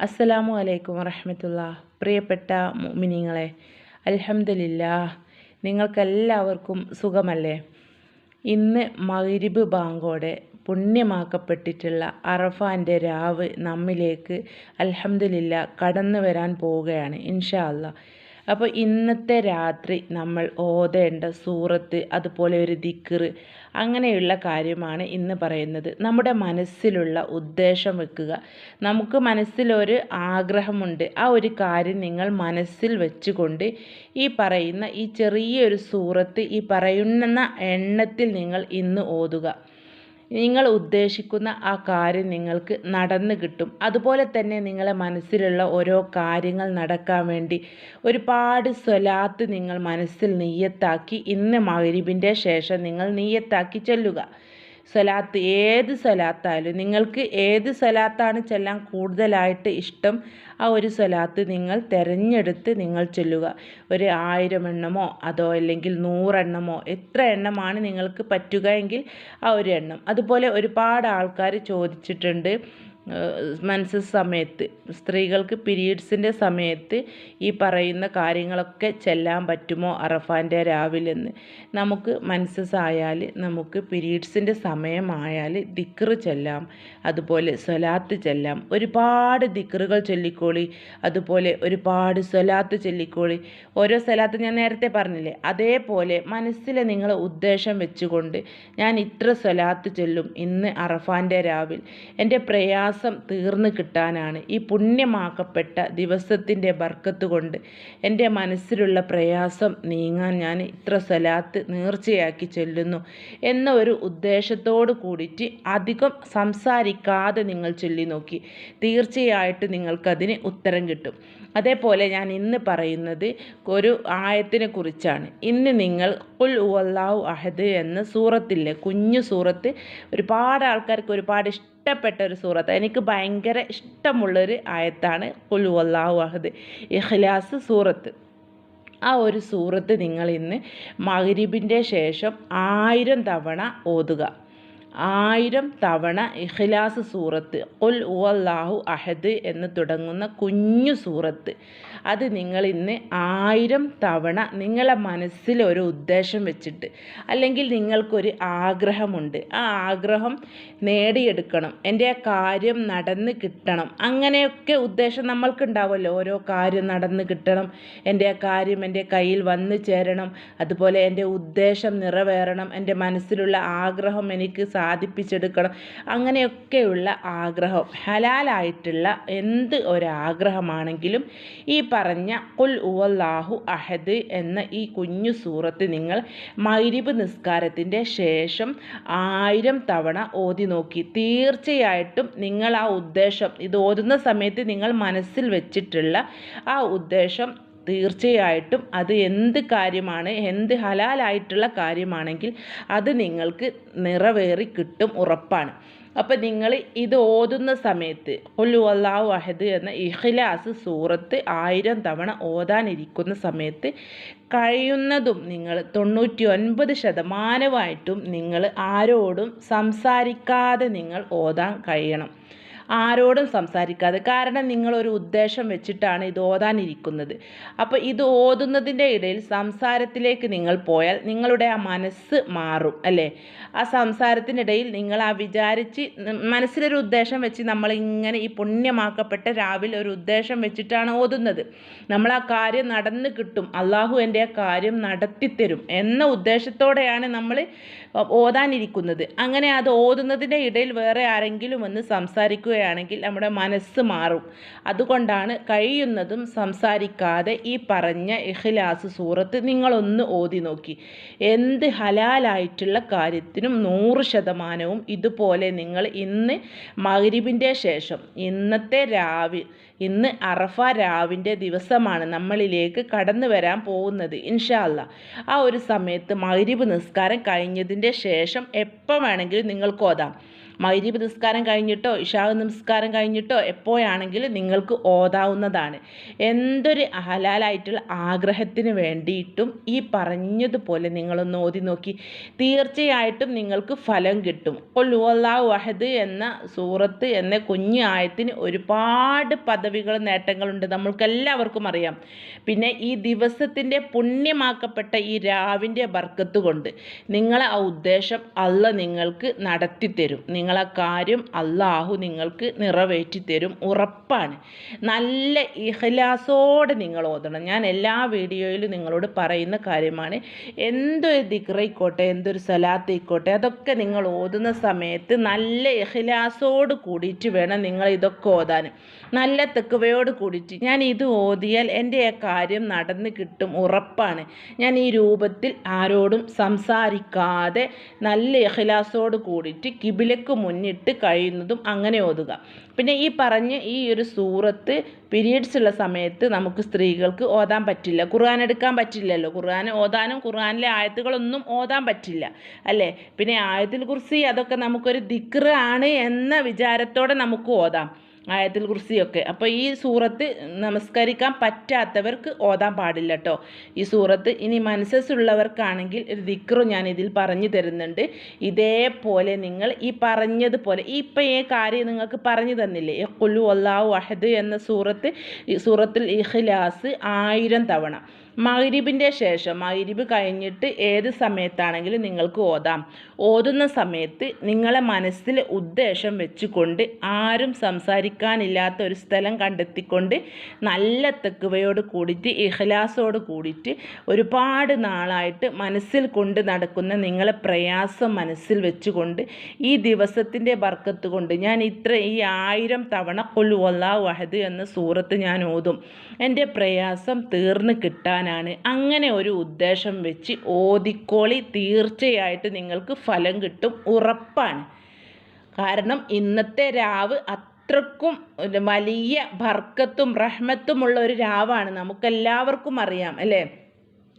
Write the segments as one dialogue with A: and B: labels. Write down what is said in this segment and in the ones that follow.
A: അസ്സലാമു അലൈക്കും വറഹമത്തുള്ള പ്രിയപ്പെട്ട മിനിങ്ങളെ അലഹമില്ല നിങ്ങൾക്കെല്ലാവർക്കും സുഖമല്ലേ? ഇന്ന് മഗ്രിബ് ബാങ്കോടെ പുണ്യമാക്കപ്പെട്ടിട്ടുള്ള അറഫാന്റെ രാവ് നമ്മിലേക്ക് അലഹമില്ല കടന്നു വരാൻ പോവുകയാണ് ഇൻഷാ അല്ലാ അപ്പോൾ ഇന്നത്തെ രാത്രി നമ്മൾ ഓതേണ്ട സൂറത്ത് അതുപോലെ ഒരു ദിക്കറ് അങ്ങനെയുള്ള കാര്യമാണ് ഇന്ന് പറയുന്നത്. നമ്മുടെ മനസ്സിലുള്ള ഉദ്ദേശം വെക്കുക. നമുക്ക് മനസ്സിലൊരു ആഗ്രഹമുണ്ട്. ആ ഒരു കാര്യം നിങ്ങൾ മനസ്സിൽ വെച്ചുകൊണ്ട് ഈ പറയുന്ന ഈ ചെറിയൊരു സൂറത്ത് ഈ പറയുന്ന എണ്ണത്തിൽ നിങ്ങൾ ഇന്ന് ഓതുക. നിങ്ങൾ ഉദ്ദേശിക്കുന്ന ആ കാര്യം നിങ്ങൾക്ക് നടന്നു കിട്ടും. അതുപോലെ തന്നെ നിങ്ങളെ മനസ്സിലുള്ള ഓരോ കാര്യങ്ങൾ നടക്കാൻ വേണ്ടി ഒരുപാട് സ്വലാത്ത് നിങ്ങൾ മനസ്സിൽ നെയ്യത്താക്കി. ഇന്ന് മഗ്രിബിന്റെ ശേഷം നിങ്ങൾ നെയ്യത്താക്കി ചൊല്ലുക. സ്വലാത്ത് ഏത് സലാത്തായാലും നിങ്ങൾക്ക് ഏത് സലാത്താണ് ചെല്ലാൻ കൂടുതലായിട്ട് ഇഷ്ടം? ആ ഒരു സലാത്ത് നിങ്ങൾ തിരഞ്ഞെടുത്ത് നിങ്ങൾ ചെല്ലുക. ഒരു ആയിരം എണ്ണമോ അതോ അല്ലെങ്കിൽ നൂറെണ്ണമോ എത്ര എണ്ണമാണ് നിങ്ങൾക്ക് പറ്റുക എങ്കിൽ ആ ഒരു എണ്ണം. അതുപോലെ ഒരുപാട് ആൾക്കാർ ചോദിച്ചിട്ടുണ്ട് മെൻസസ് സമയത്ത് സ്ത്രീകൾക്ക് പീരീഡ്സിന്റെ സമയത്ത് ഈ പറയുന്ന കാര്യങ്ങളൊക്കെ ചെല്ലാൻ പറ്റുമോ അറഫാന്റെ രാവിലെന്ന്? നമുക്ക് മെൻസസ് ആയാൽ നമുക്ക് പീരീഡ്സിന്റെ സമയമായാൽ ദിക്റ് ചെല്ലാം അതുപോലെ സ്വലാത്ത് ചെല്ലാം. ഒരുപാട് ദിക്റുകൾ ചൊല്ലിക്കോളി അതുപോലെ ഒരുപാട് സ്വലാത്ത് ചൊല്ലിക്കോളി. ഓരോ സ്വലാത്ത് ഞാൻ നേരത്തെ പറഞ്ഞില്ലേ അതേപോലെ മനസ്സിൽ നിങ്ങൾ ഉദ്ദേശം വെച്ചുകൊണ്ട് ഞാൻ ഇത്ര സ്വലാത്ത് ചൊല്ലും ഇന്ന് അറഫാന്റെ രാവിൽ. എന്റെ പ്രയാസം തീർന്നു കിട്ടാനാണ് ഈ പുണ്യമാക്കപ്പെട്ട ദിവസത്തിന്റെ ബർക്കത്ത് കൊണ്ട് എന്റെ മനസ്സിലുള്ള പ്രയാസം നീങ്ങാൻ ഞാൻ ഇത്ര സ്വലാത്ത് നേർച്ചയാക്കി ചൊല്ലുന്നു എന്ന ഒരു ഉദ്ദേശത്തോട് കൂടിയിട്ട് അധികം സംസാരിക്കാതെ നിങ്ങൾ ചൊല്ലി നോക്കി തീർച്ചയായിട്ട് നിങ്ങൾക്കതിന് ഉത്തരം കിട്ടും. അതേപോലെ ഞാൻ ഇന്ന് പറയുന്നത് ഒരു ആയത്തിനെ കുറിച്ചാണ്. ഇന്ന് നിങ്ങൾ കുൽ ഉവല്ലാഹു അഹദ് എന്ന സൂറത്തില്ലേ കുഞ്ഞു സൂറത്ത് ഒരുപാട് ആൾക്കാർക്ക് ഒരുപാട് ഇഷ്ടപ്പെട്ട ഒരു സൂറത്ത്. എനിക്ക് ഭയങ്കര ഇഷ്ടമുള്ളൊരു ആയത്താണ് കുൽവല്ലാഹു അഹദ് ഇഖ്ലാസ് സൂറത്ത്. ആ ഒരു സൂറത്ത് നിങ്ങൾ ഇന്ന് മഗ്രിബിന്റെ ശേഷം ആയിരം തവണ ഓതുക. ആയിരം തവണ ഇഖ്ലാസ് സൂറത്ത്. ഉൽ ഉവല്ലാഹു അഹദ് എന്ന് തുടങ്ങുന്ന കുഞ്ഞു സൂറത്ത്. അത് നിങ്ങൾ ഇന്ന് ആയിരം തവണ നിങ്ങളെ മനസ്സിൽ ഒരു ഉദ്ദേശം വെച്ചിട്ട് അല്ലെങ്കിൽ നിങ്ങൾക്കൊരു ആഗ്രഹമുണ്ട്. ആ ആഗ്രഹം നേടിയെടുക്കണം. എന്റെ ആ കാര്യം നടന്ന് കിട്ടണം. അങ്ങനെയൊക്കെ ഉദ്ദേശം നമ്മൾക്കുണ്ടാവുമല്ലോ. ഓരോ കാര്യം നടന്ന് കിട്ടണം. എന്റെ ആ കാര്യം എന്റെ കയ്യിൽ വന്നു ചേരണം. അതുപോലെ എന്റെ ഉദ്ദേശം നിറവേറണം. എന്റെ മനസ്സിലുള്ള ആഗ്രഹം എനിക്ക് സാധിപ്പിച്ചെടുക്കണം. അങ്ങനെയൊക്കെയുള്ള ആഗ്രഹം. ഹലാലായിട്ടുള്ള എന്ത് ഒരാഗ്രഹമാണെങ്കിലും ഈ പറഞ്ഞ കുൽ ഉവല്ലാഹു അഹദ് എന്ന ഈ കുഞ്ഞു സൂറത്ത് നിങ്ങൾ മൈരിബ് നിസ്കാരത്തിന്റെ ശേഷം ആയിരം തവണ ഓതി നോക്കി. തീർച്ചയായിട്ടും നിങ്ങൾ ആ ഉദ്ദേശം ഇത് ഓതുന്ന സമയത്ത് നിങ്ങൾ മനസ്സിൽ വെച്ചിട്ടുള്ള ആ ഉദ്ദേശം തീർച്ചയായിട്ടും അത് എന്ത് കാര്യമാണ് എന്ത് ഹലാലായിട്ടുള്ള കാര്യമാണെങ്കിൽ അത് നിങ്ങൾക്ക് നിറവേറി കിട്ടും ഉറപ്പാണ്. അപ്പം നിങ്ങൾ ഇത് ഓതുന്ന സമയത്ത് ഒല്ലു അള്ളാഹു അഹദ് എന്ന ഇഖ്ലാസ് സൂറത്ത് ആയിരം തവണ ഓതാനിരിക്കുന്ന സമയത്ത് കഴിയുന്നതും നിങ്ങൾ തൊണ്ണൂറ്റി ഒൻപത് ശതമാനമായിട്ടും നിങ്ങൾ ആരോടും സംസാരിക്കാതെ നിങ്ങൾ ഓതാൻ കഴിയണം. ആരോടും സംസാരിക്കാതെ. കാരണം നിങ്ങളൊരു ഉദ്ദേശം വെച്ചിട്ടാണ് ഇത് ഓതാനിരിക്കുന്നത്. അപ്പോൾ ഇത് ഓതുന്നതിന്റെ ഇടയിൽ സംസാരത്തിലേക്ക് നിങ്ങൾ പോയാൽ നിങ്ങളുടെ ആ മനസ്സ് മാറും അല്ലേ? ആ സംസാരത്തിനിടയിൽ നിങ്ങൾ ആ വിചാരിച്ച് മനസ്സിലൊരു ഉദ്ദേശം വെച്ച് നമ്മൾ ഇങ്ങനെ ഈ പുണ്യമാക്കപ്പെട്ട രാവിലെ ഒരു ഉദ്ദേശം വെച്ചിട്ടാണ് ഓതുന്നത്. നമ്മൾ ആ കാര്യം നടന്ന് കിട്ടും. അള്ളാഹു എന്റെ ആ കാര്യം നടത്തിത്തരും എന്ന ഉദ്ദേശത്തോടെയാണ് നമ്മൾ ഓതാനിരിക്കുന്നത്. അങ്ങനെ അത് ഓതുന്നതിന്റെ ഇടയിൽ വേറെ ആരെങ്കിലും വന്ന് സംസാരിക്കുകയാണെങ്കിൽ നമ്മുടെ മനസ്സ് മാറും. അതുകൊണ്ടാണ് കഴിയുന്നതും സംസാരിക്കാതെ ഈ പറഞ്ഞ ഇഖ്ലാസ് സൂറത്ത് നിങ്ങളൊന്ന് ഓതി നോക്കി. എന്ത് ഹലാലായിട്ടുള്ള കാര്യത്തിനും നൂറ് ശതമാനവും ഇതുപോലെ നിങ്ങൾ ഇന്ന് മകരിബിന്റെ ശേഷം ഇന്നത്തെ രാവി ഇന്ന് അറഫ രാവിന്റെ ദിവസമാണ് നമ്മളിലേക്ക് കടന്നു വരാൻ പോകുന്നത് ഇൻഷാല്ല ആ ഒരു സമയത്ത് മഗ്രിബ് നിസ്കാരം കഴിഞ്ഞതിന്റെ ശേഷം എപ്പോൾ വേണമെങ്കിലും നിങ്ങൾക്ക് ഓതാം. മൈരീബ് നിസ്കാരം കഴിഞ്ഞിട്ടോ ഇഷാവ് നിസ്കാരം കഴിഞ്ഞിട്ടോ എപ്പോഴാണെങ്കിലും നിങ്ങൾക്ക് ഓതാവുന്നതാണ്. എന്തൊരു ഹലാലായിട്ടുള്ള ആഗ്രഹത്തിന് വേണ്ടിയിട്ടും ഈ പറഞ്ഞതുപോലെ നിങ്ങളൊന്ന് ഓതി നോക്കി. തീർച്ചയായിട്ടും നിങ്ങൾക്ക് ഫലം കിട്ടും. കൊല്ലുവല്ലാ വഹദ് എന്ന സൂറത്ത് എന്ന കുഞ്ഞു ആയത്തിന് ഒരുപാട് പദവികൾ നേട്ടങ്ങളുണ്ട്. നമ്മൾക്കെല്ലാവർക്കും അറിയാം. പിന്നെ ഈ ദിവസത്തിന്റെ പുണ്യമാക്കപ്പെട്ട ഈ രാവിന്റെ ബർക്കത്ത് കൊണ്ട് നിങ്ങളെ ആ ഉദ്ദേശം അല്ല നിങ്ങൾക്ക് നടത്തിത്തരും. നിങ്ങളെ കാര്യം അള്ളാഹു നിങ്ങൾക്ക് നിറവേറ്റി തരും ഉറപ്പാണ്. നല്ല ഇഹ്ലാസോടെ നിങ്ങൾ ഓതണം. ഞാൻ എല്ലാ വീഡിയോയിലും നിങ്ങളോട് പറയുന്ന കാര്യമാണ്. എന്തൊരു ദിഗ്രയിക്കോട്ടെ എന്തൊരു സലാത്തായിക്കോട്ടെ അതൊക്കെ നിങ്ങൾ ഓതുന്ന സമയത്ത് നല്ല ഇഹ്ലാസോട് കൂടിയിട്ട് വേണം നിങ്ങൾ ഇതൊക്കെ ഓതാൻ. നല്ല തെക്കുവയോട് കൂടിയിട്ട്. ഞാൻ ഇത് ഓതിയാൽ എന്റെ ആ കാര്യം നടന്ന് കിട്ടും. ഉറപ്പാണ്. ഞാൻ ഈ രൂപത്തിൽ ആരോടും സംസാരിക്കാതെ നല്ല ഇഹ്ലാസോട് കൂടിയിട്ട് കിബിലക്ക് മുന്നിട്ട് കഴിയുന്നതും അങ്ങനെ ഓതുക. പിന്നെ ഈ പറഞ്ഞ് ഈ ഒരു സൂറത്ത് പീരീഡ്സ് ഉള്ള സമയത്ത് നമുക്ക് സ്ത്രീകൾക്ക് ഓതാൻ പറ്റില്ല. ഖുർആൻ എടുക്കാൻ പറ്റില്ലല്ലോ. ഖുർആൻ ഓതാനും ഖുർആനിലെ ആയത്തുകളൊന്നും ഓതാൻ പറ്റില്ല. അല്ലേ? പിന്നെ ആയത്തിൽ കുറിച്ച് അതൊക്കെ നമുക്കൊരു ആണ് എന്ന വിചാരത്തോടെ നമുക്ക് ഓതാം. ആയത്തിൽ കുറിസിയൊക്കെ അപ്പോൾ ഈ സൂറത്ത് നമസ്കരിക്കാൻ പറ്റാത്തവർക്ക് ഓതാൻ പാടില്ല കേട്ടോ ഈ സൂറത്ത് ഇനി മനസ്സുള്ളവർക്കാണെങ്കിൽ ഒരു ദിക്റും ഞാൻ ഇതിൽ പറഞ്ഞു തരുന്നുണ്ട്. ഇതേപോലെ നിങ്ങൾ ഈ പറഞ്ഞതുപോലെ ഈ ഇപ്പം ഈ കാര്യം നിങ്ങൾക്ക് പറഞ്ഞു തന്നില്ലേ? കൊല്ലു അള്ളാഹു അഹദ് എന്ന സൂറത്ത് ഈ സൂറത്തിൽ ഇഖ്ലാസ് ആയിരം തവണ. മഗ്രിബിന്റെ ശേഷം മഗ്രിബ് കഴിഞ്ഞിട്ട് ഏത് സമയത്താണെങ്കിലും നിങ്ങൾക്ക് ഓതാം. ഓതുന്ന സമയത്ത് നിങ്ങളെ മനസ്സിൽ ഉദ്ദേശം വെച്ചുകൊണ്ട് ആരും സംസാരിക്കാനില്ലാത്ത ഒരു സ്ഥലം കണ്ടെത്തിക്കൊണ്ട് നല്ല തെക്കുവയോട് കൂടിയിട്ട് ഇഹ്ലാസോട് കൂടിയിട്ട് ഒരുപാട് നാളായിട്ട് മനസ്സിൽ കൊണ്ട് നടക്കുന്ന നിങ്ങളെ പ്രയാസം മനസ്സിൽ വെച്ചുകൊണ്ട് ഈ ദിവസത്തിന്റെ ബർക്കത്ത് കൊണ്ട് ഞാൻ ഇത്ര ഈ ആയിരം തവണ കൊല്ലു അള്ളാഹു അഹദ് എന്ന സൂറത്ത് ഞാൻ ഓതും. എന്റെ പ്രയാസം തീർന്ന് കിട്ടാനാണ് അങ്ങനെ ഒരു ഉദ്ദേശം വെച്ച് ഓതിക്കോളി തീർച്ചയായിട്ടും നിങ്ങൾക്ക് ഫലം കിട്ടും ഉറപ്പാണ്. കാരണം ഇന്നത്തെ രാവ് അത്രക്കും വലിയ ഭർക്കത്തും റഹ്മത്തുമുള്ള ഒരു രാവാണ്. നമുക്കെല്ലാവർക്കും അറിയാം അല്ലേ?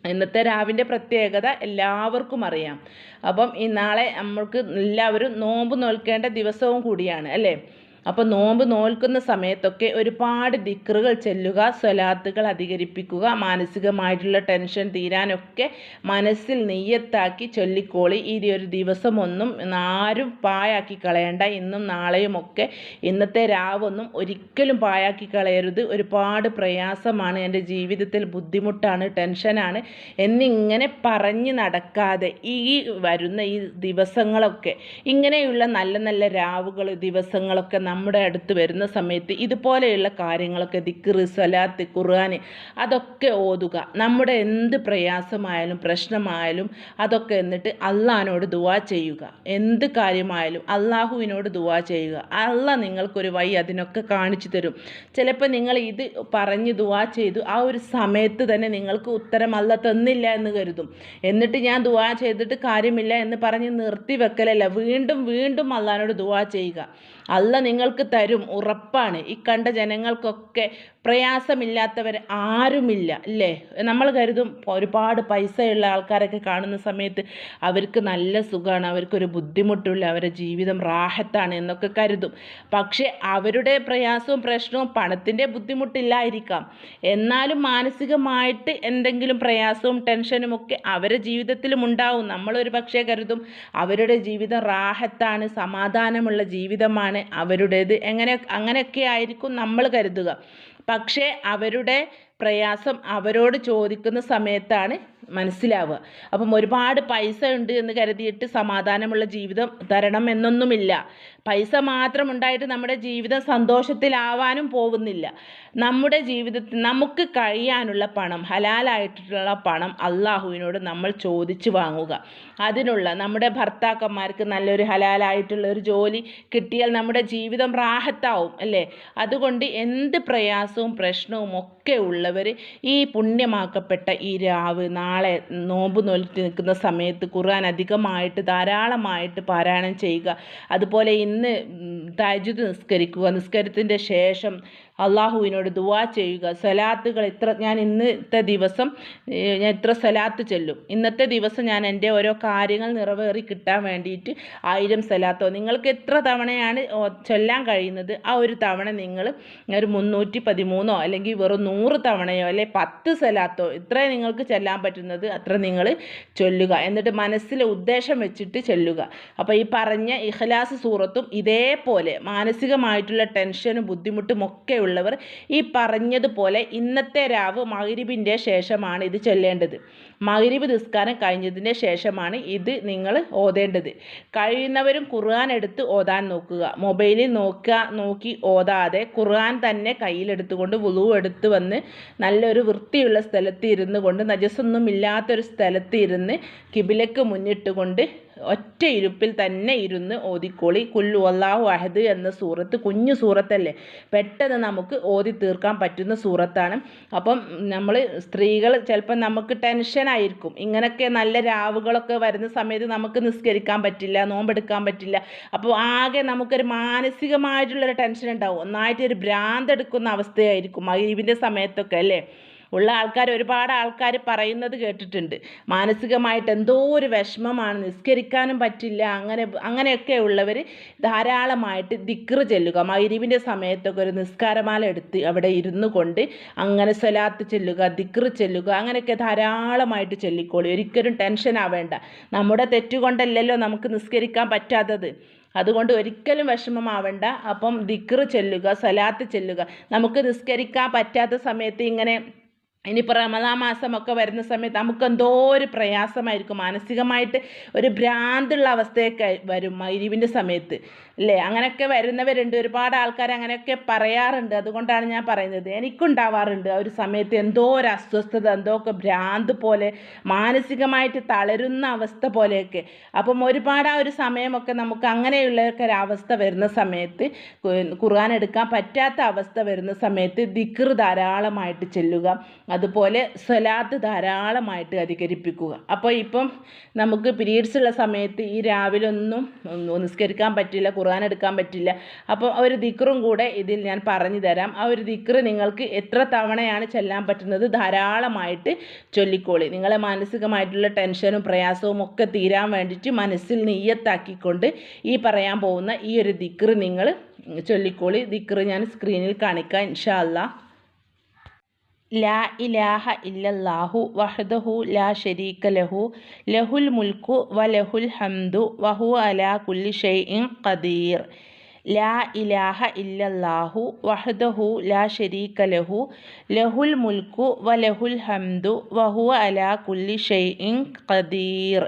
A: ഇന്നത്തെ രാവിന്റെ പ്രത്യേകത എല്ലാവർക്കും അറിയാം. അപ്പം ഈ നാളെ നമ്മൾക്ക് എല്ലാവരും നോമ്പ് നോൽക്കേണ്ട ദിവസവും കൂടിയാണ് അല്ലേ? അപ്പോൾ നോമ്പ് നോൽക്കുന്ന സമയത്തൊക്കെ ഒരുപാട് ദിക്റുകൾ ചെല്ലുക സ്വലാത്തുകൾ അധികരിപ്പിക്കുക മാനസികമായിട്ടുള്ള ടെൻഷൻ തീരാനൊക്കെ മനസ്സിൽ നെയ്യത്താക്കി ചൊല്ലിക്കോളി. ഈ ഒരു ദിവസമൊന്നും ആരും പായാക്കി കളയണ്ട. ഇന്നും നാളെയും ഒക്കെ ഇന്നത്തെ രാവൊന്നും ഒരിക്കലും പായാക്കി കളയരുത്. ഒരുപാട് പ്രയാസമാണ്. എന്റെ ജീവിതത്തിൽ ബുദ്ധിമുട്ടാണ് ടെൻഷനാണ്. എന്നിങ്ങനെ പറഞ്ഞ് നടക്കാതെ ഈ വരുന്ന ഈ ദിവസങ്ങളൊക്കെ ഇങ്ങനെയുള്ള നല്ല നല്ല രാവുകൾ ദിവസങ്ങളൊക്കെ നമ്മുടെ അടുത്ത് വരുന്ന സമയത്ത് ഇതുപോലെയുള്ള കാര്യങ്ങളൊക്കെ ദിക്കറ് സലാത്ത് ഖുർആൻ അതൊക്കെ ഓതുക. നമ്മുടെ എന്ത് പ്രയാസമായാലും പ്രശ്നമായാലും അതൊക്കെ എന്നിട്ട് അള്ളഹാനോട് ദുവാ ചെയ്യുക. എന്ത് കാര്യമായാലും അള്ളാഹുവിനോട് ദുവാ ചെയ്യുക. അള്ള നിങ്ങൾക്കൊരു വഴി അതിനൊക്കെ കാണിച്ചു തരും. ചിലപ്പോൾ നിങ്ങൾ ഇത് പറഞ്ഞ് ദുവാ ചെയ്തു ആ ഒരു സമയത്ത് തന്നെ നിങ്ങൾക്ക് ഉത്തരം അല്ല തന്നില്ല എന്ന് കരുതും. എന്നിട്ട് ഞാൻ ദുവാ ചെയ്തിട്ട് കാര്യമില്ല എന്ന് പറഞ്ഞ് നിർത്തി വെക്കലല്ല. വീണ്ടും വീണ്ടും അള്ളഹാനോട് ദുവാ ചെയ്യുക. അല്ല നിങ്ങൾക്ക് തരും ഉറപ്പാണ്. ഈ കണ്ട ജനങ്ങൾക്കൊക്കെ പ്രയാസമില്ലാത്തവർ ആരുമില്ല അല്ലേ? നമ്മൾ കരുതും ഒരുപാട് പൈസയുള്ള ആൾക്കാരൊക്കെ കാണുന്ന സമയത്ത് അവർക്ക് നല്ല സുഖമാണ് അവർക്കൊരു ബുദ്ധിമുട്ടില്ല അവരുടെ ജീവിതം റാഹത്താണ് എന്നൊക്കെ കരുതും. പക്ഷേ അവരുടെ പ്രയാസവും പ്രശ്നവും പണത്തിന്റെ ബുദ്ധിമുട്ടില്ലായിരിക്കാം. എന്നാലും മാനസികമായിട്ട് എന്തെങ്കിലും പ്രയാസവും ടെൻഷനും ഒക്കെ അവരുടെ ജീവിതത്തിലും ഉണ്ടാവും. നമ്മളൊരു പക്ഷേ കരുതും അവരുടെ ജീവിതം റാഹത്താണ് സമാധാനമുള്ള ജീവിതമാണ് അവരുടേത്. എങ്ങനെ അങ്ങനെയൊക്കെ ആയിരിക്കും നമ്മൾ കരുതുക. പക്ഷേ അവരുടെ പ്രയാസം അവരോട് ചോദിക്കുന്ന സമയത്താണ് മനസ്സിലാവുക. അപ്പം ഒരുപാട് പൈസ ഉണ്ട് എന്ന് കരുതിയിട്ട് സമാധാനമുള്ള ജീവിതം തരണം എന്നൊന്നുമില്ല. പൈസ മാത്രം ഉണ്ടായിട്ട് നമ്മുടെ ജീവിതം സന്തോഷത്തിലാവാനും പോകുന്നില്ല. നമ്മുടെ ജീവിതത്തിൽ നമുക്ക് കഴിയാനുള്ള പണം ഹലാലായിട്ടുള്ള പണം അള്ളാഹുവിനോട് നമ്മൾ ചോദിച്ചു വാങ്ങുക. അതിനുള്ള നമ്മുടെ ഭർത്താക്കന്മാർക്ക് നല്ലൊരു ഹലാലായിട്ടുള്ള ഒരു ജോലി കിട്ടിയാൽ നമ്മുടെ ജീവിതം റാഹത്താവും അല്ലേ? അതുകൊണ്ട് എന്ത് പ്രയാസവും പ്രശ്നവും ഒക്കെ ഉള്ളവർ ഈ പുണ്യമാക്കപ്പെട്ട ഈ രാവ് നാളെ നോമ്പ് നോൽറ്റ് നിൽക്കുന്ന സമയത്ത് ഖുർആൻ അധികമായിട്ട് ധാരാളമായിട്ട് പാരായണം ചെയ്യുക. അതുപോലെ ഇന്ന് തഹജ്ജുദ് നിസ്കരിക്കുക. നിസ്കാരത്തിന്റെ ശേഷം അള്ളാഹുവിനോട് ദുവാ ചെയ്യുക. സലാത്തുകൾ ഇത്ര ഞാൻ ഇന്നത്തെ ദിവസം ഞാൻ ഇത്ര സലാത്ത് ചെല്ലും. ഇന്നത്തെ ദിവസം ഞാൻ എന്റെ ഓരോ കാര്യങ്ങൾ നിറവേറി കിട്ടാൻ വേണ്ടിയിട്ട് ആയിരം സലാത്തോ. നിങ്ങൾക്ക് എത്ര തവണയാണ് ചൊല്ലാൻ കഴിയുന്നത്? ആ ഒരു തവണ നിങ്ങൾ ഒരു മുന്നൂറ്റി പതിമൂന്നോ അല്ലെങ്കിൽ വെറും നൂറ് തവണയോ അല്ലെ പത്ത് സലാത്തോ ഇത്ര നിങ്ങൾക്ക് ചെല്ലാൻ പറ്റുന്നത് അത്ര നിങ്ങൾ ചൊല്ലുക. എന്നിട്ട് മനസ്സിലെ ഉദ്ദേശം വെച്ചിട്ട് ചെല്ലുക. അപ്പോൾ ഈ പറഞ്ഞ ഇഖ്ലാസ് സൂറത്തും ഇതേപോലെ മാനസികമായിട്ടുള്ള ടെൻഷനും ബുദ്ധിമുട്ടും ഒക്കെ ഉള്ളവർ ഈ പറഞ്ഞതുപോലെ ഇന്നത്തെ രാവ് മഗ്രിബിന്റെ ശേഷമാണ് ഇത് ചൊല്ലേണ്ടത്. മഗ്രിബ് നിസ്കാരം കഴിഞ്ഞതിന് ശേഷമാണ് ഇത് നിങ്ങൾ ഓതേണ്ടത്. കഴിയുന്നവരും ഖുർആൻ എടുത്ത് ഓതാൻ നോക്കുക. മൊബൈലിൽ നോക്കുക നോക്കി ഓതാതെ ഖുർആൻ തന്നെ കയ്യിലെടുത്തുകൊണ്ട് വുളു എടുത്ത് വന്ന് നല്ലൊരു വൃത്തിയുള്ള സ്ഥലത്ത് ഇരുന്ന് കൊണ്ട് നജസ്സൊന്നും ഇല്ലാത്തൊരു സ്ഥലത്ത് ഇരുന്ന് കിബിലക്ക് മുന്നിട്ടുകൊണ്ട് ഒറ്റ ഇരുപ്പിൽ തന്നെ ഇരുന്ന് ഓതിക്കോളി. കുല്ലു അള്ളാഹു അഹദ് എന്ന സൂറത്ത് കുഞ്ഞു സൂറത്തല്ലേ? പെട്ടെന്ന് നമുക്ക് ഓതി തീർക്കാൻ പറ്റുന്ന സൂറത്താണ്. അപ്പം നമ്മൾ സ്ത്രീകൾ ചിലപ്പോൾ നമുക്ക് ടെൻഷനായിരിക്കും ഇങ്ങനൊക്കെ നല്ല രാവുകളൊക്കെ വരുന്ന സമയത്ത് നമുക്ക് നിസ്കരിക്കാൻ പറ്റില്ല നോമ്പെടുക്കാൻ പറ്റില്ല. അപ്പോൾ ആകെ നമുക്കൊരു മാനസികമായിട്ടുള്ളൊരു ടെൻഷൻ ഉണ്ടാവും. ഒന്നായിട്ട് ഒരു ഭ്രാന്ത് എടുക്കുന്ന അവസ്ഥയായിരിക്കും മഗ്‌രിബിന്റെ സമയത്തൊക്കെ അല്ലേ? ഉള്ള ആൾക്കാർ ഒരുപാട് ആൾക്കാർ പറയുന്നത് കേട്ടിട്ടുണ്ട്. മാനസികമായിട്ട് എന്തോ ഒരു വിഷമമാണ് നിസ്കരിക്കാനും പറ്റില്ല അങ്ങനെ അങ്ങനെയൊക്കെ ഉള്ളവർ ധാരാളമായിട്ട് ദിക്റ് ചെല്ലുക. മൈരിവിന്റെ സമയത്തൊക്കെ ഒരു നിസ്കാരമാല എടുത്ത് അവിടെ ഇരുന്നു കൊണ്ട് അങ്ങനെ സ്വലാത്ത് ചെല്ലുക ദിക്റ് ചെല്ലുക അങ്ങനെയൊക്കെ ധാരാളമായിട്ട് ചെല്ലിക്കോളൂ. ഒരിക്കലും ടെൻഷൻ ആവേണ്ട. നമ്മുടെ തെറ്റുകൊണ്ടല്ലല്ലോ നമുക്ക് നിസ്കരിക്കാൻ പറ്റാത്തത്. അതുകൊണ്ട് ഒരിക്കലും വിഷമമാവണ്ട. അപ്പം ദിക്റ് ചെല്ലുക സലാത്ത് ചെല്ലുക. നമുക്ക് നിസ്കരിക്കാൻ പറ്റാത്ത സമയത്ത് ഇങ്ങനെ ഇനിയിപ്പോൾ റമദാ മാസമൊക്കെ വരുന്ന സമയത്ത് നമുക്ക് എന്തോ ഒരു പ്രയാസമായിരിക്കും. മാനസികമായിട്ട് ഒരു ഭ്രാന്തുള്ള അവസ്ഥയൊക്കെ വരും ഇരിവിന്റെ സമയത്ത്. അല്ലേ അങ്ങനെയൊക്കെ വരുന്നവരുണ്ട് ഒരുപാട് ആൾക്കാർ അങ്ങനെയൊക്കെ പറയാറുണ്ട്. അതുകൊണ്ടാണ് ഞാൻ പറയുന്നത്. എനിക്കുണ്ടാവാറുണ്ട്. ആ ഒരു സമയത്ത് എന്തോ ഒരു അസ്വസ്ഥത എന്തോ ഒക്കെ ഭ്രാന്ത് പോലെ മാനസികമായിട്ട് തളരുന്ന അവസ്ഥ പോലെയൊക്കെ. അപ്പം ഒരുപാട് ആ ഒരു സമയമൊക്കെ നമുക്ക് അങ്ങനെയുള്ളൊക്കെ ഒരവസ്ഥ വരുന്ന സമയത്ത് ഖുർആൻ എടുക്കാൻ പറ്റാത്ത അവസ്ഥ വരുന്ന സമയത്ത് ദിക്ർ ധാരാളമായിട്ട് ചെല്ലുക. അതുപോലെ സ്വലാത്ത് ധാരാളമായിട്ട് അധികരിപ്പിക്കുക. അപ്പോൾ ഇപ്പം നമുക്ക് പീരീഡ്സ് ഉള്ള സമയത്ത് ഈ രാവിലെ ഒന്നും നിസ്കരിക്കാൻ പറ്റില്ല ഖുർആൻ എടുക്കാൻ പറ്റില്ല. അപ്പോൾ ഒരു ദിക്റും കൂടെ ഇതിൽ ഞാൻ പറഞ്ഞു തരാം. ആ ഒരു ദിക്റ് നിങ്ങൾക്ക് എത്ര തവണയാണ് ചെല്ലാൻ പറ്റുന്നത് ധാരാളമായിട്ട് ചൊല്ലിക്കോളി. നിങ്ങളെ മാനസികമായിട്ടുള്ള ടെൻഷനും പ്രയാസവും ഒക്കെ തീരാൻ വേണ്ടിയിട്ട് മനസ്സിൽ നെയ്യത്താക്കിക്കൊണ്ട് ഈ പറയാൻ പോകുന്ന ഈ ഒരു ദിക്റ് നിങ്ങൾ ചൊല്ലിക്കോളി. ദിക്റ് ഞാൻ സ്ക്രീനിൽ കാണിക്കാം ഇൻഷാ അല്ലാ ലാ ഇലാഹ ഇല്ലല്ലാഹു വഹ്ദഹു ലാ ശരീക ലഹു ലഹുൽ മുൽക്കു വലഹുൽ ഹംദു വഹു അലാ കുല്ലി ഷൈഇൻ ഖദീർ. ലാ ഇലാഹ ഇല്ലല്ലാഹു വഹ്ദഹു ലാ ശരീക ലഹു ലഹുൽ മുൽക്കു വലഹുൽ ഹംദു വഹു അലാ കുല്ലി ഷൈഇൻ ഖദീർ.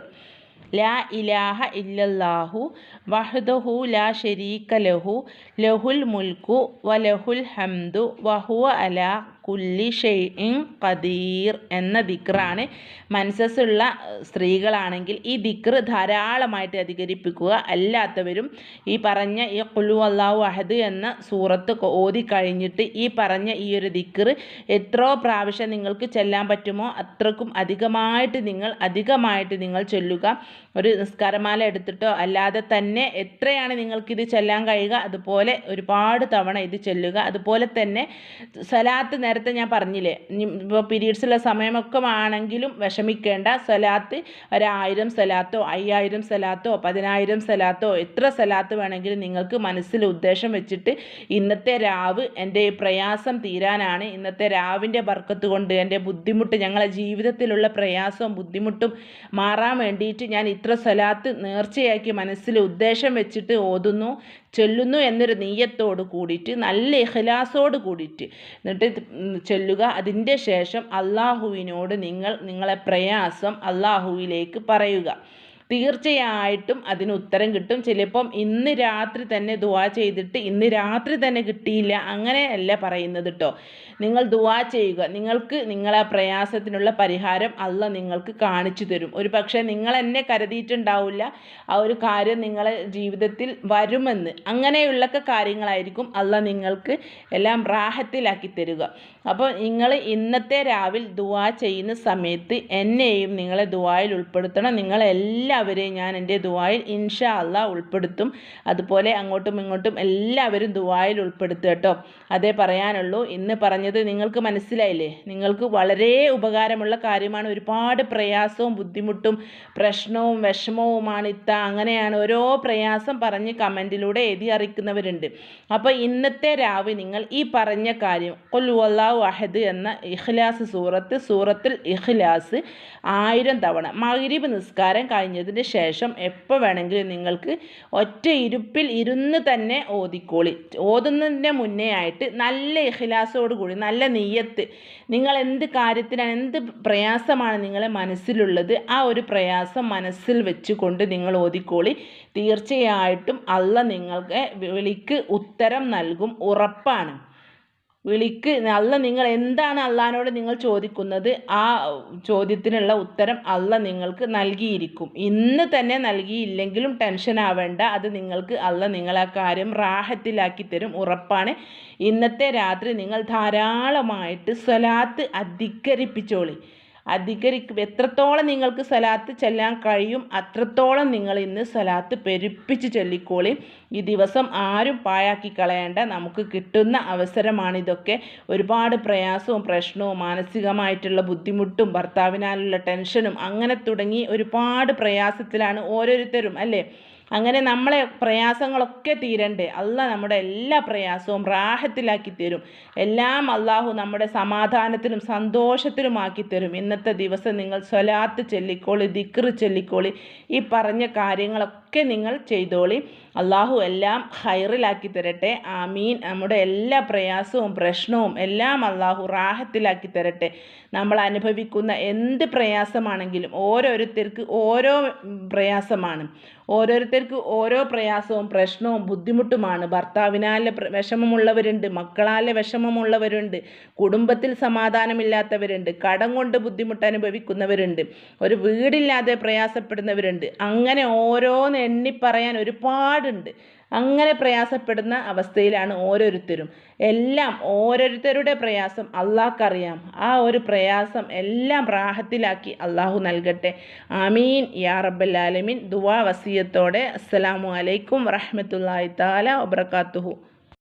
A: ലാ ഇലാഹ ഇല്ലല്ലാഹു വഹ്ദഹു ലാ ശരീക ലഹു ലഹുൽ മുൽക്കു വലഹുൽ ഹംദു വഹുവ അലാ കുല്ലി ഷെയ്ഇൻ ഖദീർ എന്ന ദിക്റാണ്. മനസ്സസ്സുള്ള സ്ത്രീകളാണെങ്കിൽ ഈ ദിക്ർ ധാരാളമായിട്ട് അധികരിപ്പിക്കുക അല്ലാത്തവരും ഈ പറഞ്ഞ ഈ കുലു അള്ളാഹു അഹദ് എന്ന സൂറത്ത് ഓതി കഴിഞ്ഞിട്ട് ഈ പറഞ്ഞ ഈ ഒരു ദിക്ർ എത്രയോ പ്രാവശ്യം നിങ്ങൾക്ക് ചെല്ലാൻ പറ്റുമോ? അത്രക്കും അധികമായിട്ട് നിങ്ങൾ അധികമായിട്ട് നിങ്ങൾ ചൊല്ലുക. ഒരു നിസ്കാരമാല എടുത്തിട്ടോ അല്ലാതെ തന്നെ എത്രയാണ് നിങ്ങൾക്കിത് ചെല്ലാൻ കഴിയുക അതുപോലെ ഒരുപാട് തവണ ഇത് ചെല്ലുക അതുപോലെ തന്നെ സലാത്ത് നേരത്തെ ഞാൻ പറഞ്ഞില്ലേ ഇപ്പോൾ പീരീഡ്സുള്ള സമയമൊക്കെ ആണെങ്കിലും വിഷമിക്കേണ്ട സലാത്ത് ഒരായിരം സലാത്തോ അയ്യായിരം സലാത്തോ പതിനായിരം സലാത്തോ എത്ര സലാത്ത് വേണമെങ്കിലും നിങ്ങൾക്ക് മനസ്സിൽ ഉദ്ദേശം വെച്ചിട്ട് ഇന്നത്തെ രാവ് എന്റെ പ്രയാസം തീരാനാണ്. ഇന്നത്തെ രാവിന്റെ ബർക്കത്ത് കൊണ്ട് എന്റെ ബുദ്ധിമുട്ട് ഞങ്ങളെ ജീവിതത്തിലുള്ള പ്രയാസവും ബുദ്ധിമുട്ടും മാറാൻ വേണ്ടിയിട്ട് ഞാൻ ഇത്ര സലാത്ത് നേർച്ചയാക്കി മനസ്സിൽ ഉദ്ദേശം വെച്ചിട്ട് ഓതുന്നു ചൊല്ലുന്നു എന്നൊരു നീയത്തോട് കൂടിയിട്ട് നല്ല ഇഹ്ലാസോട് കൂടിയിട്ട് എന്നിട്ട് ചൊല്ലുക. അതിന്റെ ശേഷം അള്ളാഹുവിനോട് നിങ്ങൾ നിങ്ങളെ പ്രയാസം അള്ളാഹുവിലേക്ക് പറയുക. തീർച്ചയായിട്ടും അതിന് ഉത്തരം കിട്ടും. ചിലപ്പം ഇന്ന് രാത്രി തന്നെ ദുവാ ചെയ്തിട്ട് ഇന്ന് രാത്രി തന്നെ കിട്ടിയില്ല അങ്ങനെയല്ല പറയുന്നത് കേട്ടോ നിങ്ങൾ ദുവാ ചെയ്യുക. നിങ്ങൾക്ക് നിങ്ങളെ പ്രയാസത്തിനുള്ള പരിഹാരം അല്ല നിങ്ങൾക്ക് കാണിച്ചു തരും. ഒരു പക്ഷേ നിങ്ങൾ എന്നെ കരുതിയിട്ടുണ്ടാവില്ല. ആ ഒരു കാര്യം നിങ്ങളെ ജീവിതത്തിൽ വരുമെന്ന്. അങ്ങനെയുള്ളൊക്കെ കാര്യങ്ങളായിരിക്കും അല്ല നിങ്ങൾക്ക് എല്ലാം റാഹത്തിലാക്കി തരിക. അപ്പോൾ നിങ്ങൾ ഇന്നത്തെ രാവിൽ ദുവാ ചെയ്യുന്ന സമയത്ത് എന്നെയും നിങ്ങളെ ദുവായിൽ ഉൾപ്പെടുത്തണം. നിങ്ങളെല്ലാവരെയും ഞാൻ എന്റെ ദുവായിൽ ഇൻഷാ അല്ല ഉൾപ്പെടുത്തും. അതുപോലെ അങ്ങോട്ടും ഇങ്ങോട്ടും എല്ലാവരും ദുവായിൽ ഉൾപ്പെടുത്തുക കേട്ടോ. അതേ പറയാനുള്ളൂ. ഇന്ന് പറഞ്ഞത് നിങ്ങൾക്ക് മനസ്സിലായില്ലേ? നിങ്ങൾക്ക് വളരെ ഉപകാരമുള്ള കാര്യമാണ്. ഒരുപാട് പ്രയാസവും ബുദ്ധിമുട്ടും പ്രശ്നവും വിഷമവുമാണ് ഇത്ത. അങ്ങനെയാണ് ഓരോ പ്രയാസം പറഞ്ഞ് കമന്റിലൂടെ എഴുതി അറിയിക്കുന്നവരുണ്ട്. അപ്പോൾ ഇന്നത്തെ രാവ് നിങ്ങൾ ഈ പറഞ്ഞ കാര്യം കൊല്ലു അള്ളാഹു എന്ന ഇഖ്ലാസ് സൂറത്ത് സൂറത്തിൽ ഇഖ്ലാസ് ആയിരം തവണ. മഗ്രിബ് നിസ്കാരം കഴിഞ്ഞതിന് ശേഷം എപ്പോൾ വേണമെങ്കിലും നിങ്ങൾക്ക് ഒറ്റ ഇരുപ്പിൽ ഇരുന്ന് തന്നെ ഓതിക്കോളി. ഓതുന്നതിന്റെ മുന്നേ ആയിട്ട് നല്ല ഇഖ്ലാസോട് കൂടി നല്ല നെയ്യത്ത്. നിങ്ങൾ എന്ത് കാര്യത്തിനാണ് എന്ത് പ്രയാസമാണ് നിങ്ങളെ മനസ്സിലുള്ളത് ആ ഒരു പ്രയാസം മനസ്സിൽ വെച്ചുകൊണ്ട് നിങ്ങൾ ഓതിക്കോളി. തീർച്ചയായിട്ടും അല്ല നിങ്ങൾക്ക് വിളിക്ക് ഉത്തരം നൽകും ഉറപ്പാണ്. വിളിക്ക്. അല്ല നിങ്ങൾ എന്താണ് അള്ളഹാനോട് നിങ്ങൾ ചോദിക്കുന്നത്? ആ ചോദ്യത്തിനുള്ള ഉത്തരം അല്ല നിങ്ങൾക്ക് നൽകിയിരിക്കും. ഇന്ന് തന്നെ നൽകിയില്ലെങ്കിലും ടെൻഷൻ ആവേണ്ട. അത് നിങ്ങൾക്ക് അല്ല നിങ്ങളെ കാര്യം റാഹത്തിലാക്കി തരും ഉറപ്പാണ്. ഇന്നത്തെ രാത്രി നിങ്ങൾ ധാരാളമായിട്ട് സ്വലാത്ത് അധികരിപ്പിച്ചോളി. അധികരിക്കും എത്രത്തോളം നിങ്ങൾക്ക് സലാത്ത് ചെല്ലാൻ കഴിയും അത്രത്തോളം നിങ്ങൾ ഇന്ന് സലാത്ത് പെരുപ്പിച്ച് ചൊല്ലിക്കോളി. ഈ ദിവസം ആരും പാഴാക്കി കളയേണ്ട നമുക്ക് കിട്ടുന്ന അവസരമാണിതൊക്കെ ഒരുപാട് പ്രയാസവും പ്രശ്നവും മാനസികമായിട്ടുള്ള ബുദ്ധിമുട്ടും ഭർത്താവിനാലുള്ള ടെൻഷനും അങ്ങനെ തുടങ്ങി ഒരുപാട് പ്രയാസത്തിലാണ് ഓരോരുത്തരും അല്ലേ? അങ്ങനെ നമ്മളെ പ്രയാസങ്ങളൊക്കെ തീരണ്ടേ. അല്ല നമ്മുടെ എല്ലാ പ്രയാസവും റാഹത്തിലാക്കി തരും. എല്ലാം അള്ളാഹു നമ്മുടെ സമാധാനത്തിലും സന്തോഷത്തിലുമാക്കി തരും. ഇന്നത്തെ ദിവസം നിങ്ങൾ സ്വലാത്ത് ചൊല്ലിക്കോളി ദിക്റ് ചൊല്ലിക്കോളി. ഈ പറഞ്ഞ കാര്യങ്ങളൊക്കെ നിങ്ങൾ ചെയ്തോളി. അള്ളാഹു എല്ലാം ഹൈറിലാക്കി തരട്ടെ. ആമീൻ. നമ്മുടെ എല്ലാ പ്രയാസവും പ്രശ്നവും എല്ലാം അള്ളാഹു റാഹത്തിലാക്കി തരട്ടെ. നമ്മൾ അനുഭവിക്കുന്ന എന്ത് പ്രയാസമാണെങ്കിലും ഓരോരുത്തർക്ക് ഓരോ പ്രയാസമാണ്. ഓരോരുത്തർക്ക് ഓരോ പ്രയാസവും പ്രശ്നവും ബുദ്ധിമുട്ടുമാണ്. ഭർത്താവിനാലെ വിഷമമുള്ളവരുണ്ട് മക്കളാലെ വിഷമമുള്ളവരുണ്ട് കുടുംബത്തിൽ സമാധാനമില്ലാത്തവരുണ്ട് കടം കൊണ്ട് ബുദ്ധിമുട്ട് അനുഭവിക്കുന്നവരുണ്ട് ഒരു വീടില്ലാതെ പ്രയാസപ്പെടുന്നവരുണ്ട്. അങ്ങനെ ഓരോന്ന് എണ്ണി പറയാൻ ഒരുപാടുണ്ട്. അങ്ങനെ പ്രയാസപ്പെടുന്ന അവസ്ഥയിലാണ് ഓരോരുത്തരും. എല്ലാം ഓരോരുത്തരുടെ പ്രയാസം അള്ളാഹ്ക്കറിയാം. ആ ഒരു പ്രയാസം എല്ലാം പ്രാഹത്തിലാക്കി അള്ളാഹു നൽകട്ടെ. ആമീൻ. യാ റബ്ബൽ ആലമീൻ. ദുവാ വസീയത്തോടെ. അസ്സലാമു അലൈക്കും വറഹ്മത്തുള്ളാഹി തആല വബറകാതുഹു